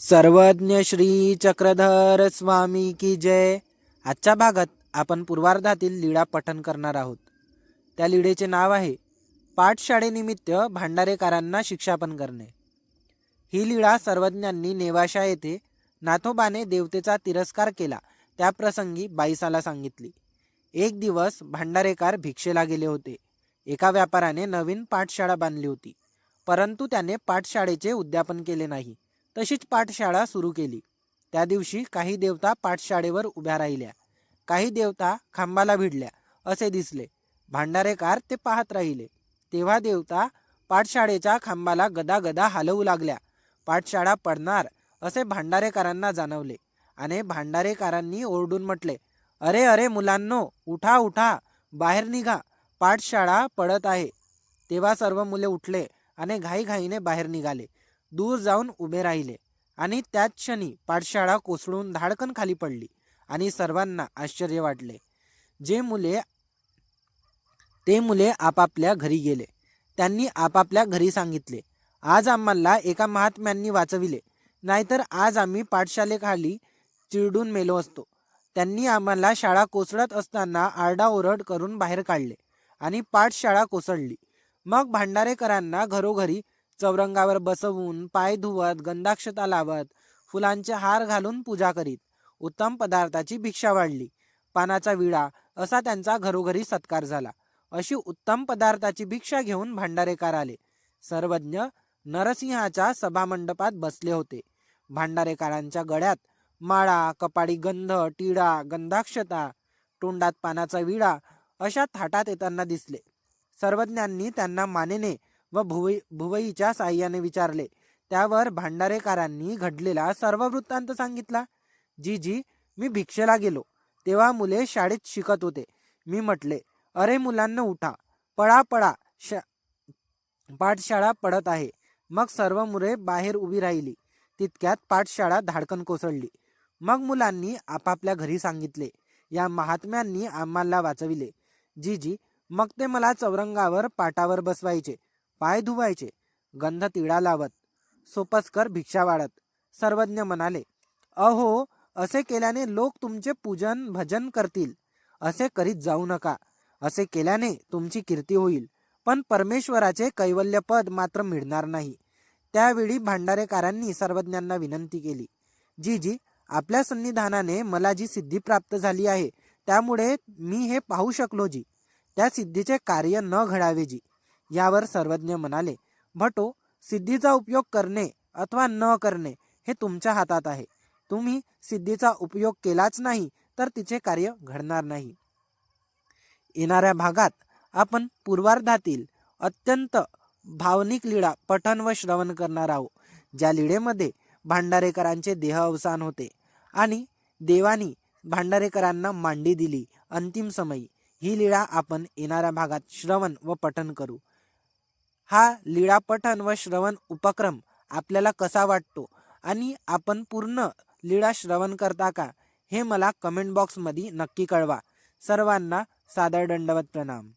सर्वज्ञ श्री चक्रधर स्वामी की जय. आजच्या भागात आपण पूर्वार्धातील लीळा पठन करणार आहोत. त्या लीळेचे नाव आहे पाठशाळेनिमित्त भांडारेकरांना शिक्षापन करणे. ही लीळा सर्वज्ञांनी नेवाशा येथे नाथोबाने देवतेचा तिरस्कार केला त्या प्रसंगी बाईसाला सांगितली. एक दिवस भांडारेकार भिक्षेला गेले होते. एका व्यापाराने नवीन पाठशाळा बांधली होती. परंतु त्याने पाठशाळेचे उद्यापन केले नाही. तशीच पाठशाळा सुरू केली. त्या दिवशी काही देवता पाठशाळेवर उभ्या राहिल्या. काही देवता खांबाला भिडल्या असे दिसले. भांडारेकार ते पाहत राहिले. तेव्हा देवता पाठशाळेच्या खांबाला गदा गदा हलवू लागल्या. पाठशाळा पडणार असे भांडारेकरांना जाणवले. आणि भांडारेकरांनी ओरडून म्हटले अरे अरे मुलांनो उठा उठा बाहेर निघा. पाठशाळा पडत आहे. तेव्हा सर्व मुले उठले आणि घाईघाईने बाहेर निघाले. दूर जाऊन उभे राहिले आणि त्याच क्षणी पाठशाळा कोसळून धाडकन खाली पडली आणि सर्वांना आश्चर्य वाटले. जे मुले ते मुले आपापल्या घरी गेले. त्यांनी आपापल्या घरी सांगितले आज आम्हाला एका महात्म्यांनी वाचविले. नाहीतर आज आम्ही पाठशालेखाली चिरडून मेलो असतो. त्यांनी आम्हाला शाळा कोसळत असताना आरडाओरड करून बाहेर काढले आणि पाठशाळा कोसळली. मग भांडारेकरांना घरोघरी चौरंगावर बसवून पाय धुवत गंधाक्षता लावत फुलांचे हार घालून पूजा करीत. उत्तम पदार्थाची भिक्षा वाढली. पानाचा विडा असा त्यांचा घरोघरी सत्कार झाला. अशी उत्तम पदार्थाची भिक्षा घेऊन भांडारेकार आले. सर्वज्ञ नरसिंहाच्या सभामंडपात बसले होते. भांडारेकरांच्या गळ्यात माळा कपाडी गंध टिळा गंधाक्षता तोंडात पानाचा विडा अशा थाटात येताना दिसले. सर्वज्ञांनी त्यांना मानेने व भुवई भुवईच्या साह्याने विचारले. त्यावर भांडारेकरांनी घडलेला सर्व वृत्तांत सांगितला. जी जी मी भिक्षेला गेलो. तेव्हा मुले शाळेत शिकत होते. मी म्हटले अरे मुलांना उठा. पळा पळा. शा पाठशाळा पडत आहे. मग सर्व मुले बाहेर उभी राहिली. तितक्यात पाठशाळा धाडकन कोसळली. मग मुलांनी आपापल्या घरी सांगितले. या महात्म्यांनी आम्हाला वाचविले. जी जी मग ते मला चौरंगावर पाटावर बसवायचे. पाय धुवायचे. गंध तिळा लावत. सोपस्कर भिक्षा वाढत. सर्वज्ञ म्हणाले अहो असे केल्याने लोक तुमचे पूजन भजन करतील. असे करीत जाऊ नका. असे केल्याने तुमची कीर्ती होईल. पण परमेश्वराचे कैवल्यपद मात्र मिळणार नाही. त्यावेळी भांडारेकारांनी सर्वज्ञांना विनंती केली जी जी आपल्या सन्निधानाने मला जी सिद्धी प्राप्त झाली आहे त्यामुळे मी हे पाहू शकलो जी. त्या सिद्धीचे कार्य न घडावे जी. यावर सर्वज्ञ म्हणाले भटो सिद्धीचा उपयोग करणे अथवा न करणे हे तुमच्या हातात आहे. तुम्ही सिद्धीचा उपयोग केलाच नाही तर तिचे कार्य घडणार नाही. येणाऱ्या भागात आपण पूर्वार्धातील अत्यंत भावनिक लीळा पठन व श्रवण करणार आहोत. ज्या लीळेमध्ये भांडारेकरांचे देह अवसान होते आणि देवानी भांडारेकरांना मांडी दिली अंतिम समयी. ही लीळा आपण येणाऱ्या भागात श्रवण व पठन करू. हा लीळापठन व श्रवण उपक्रम आपल्याला कसा वाटतो? आणि आपण पूर्ण लीळा श्रवण करता का? हे मला कमेंट बॉक्समध्ये नक्की कळवा. सर्वांना सादर दंडवत प्रणाम.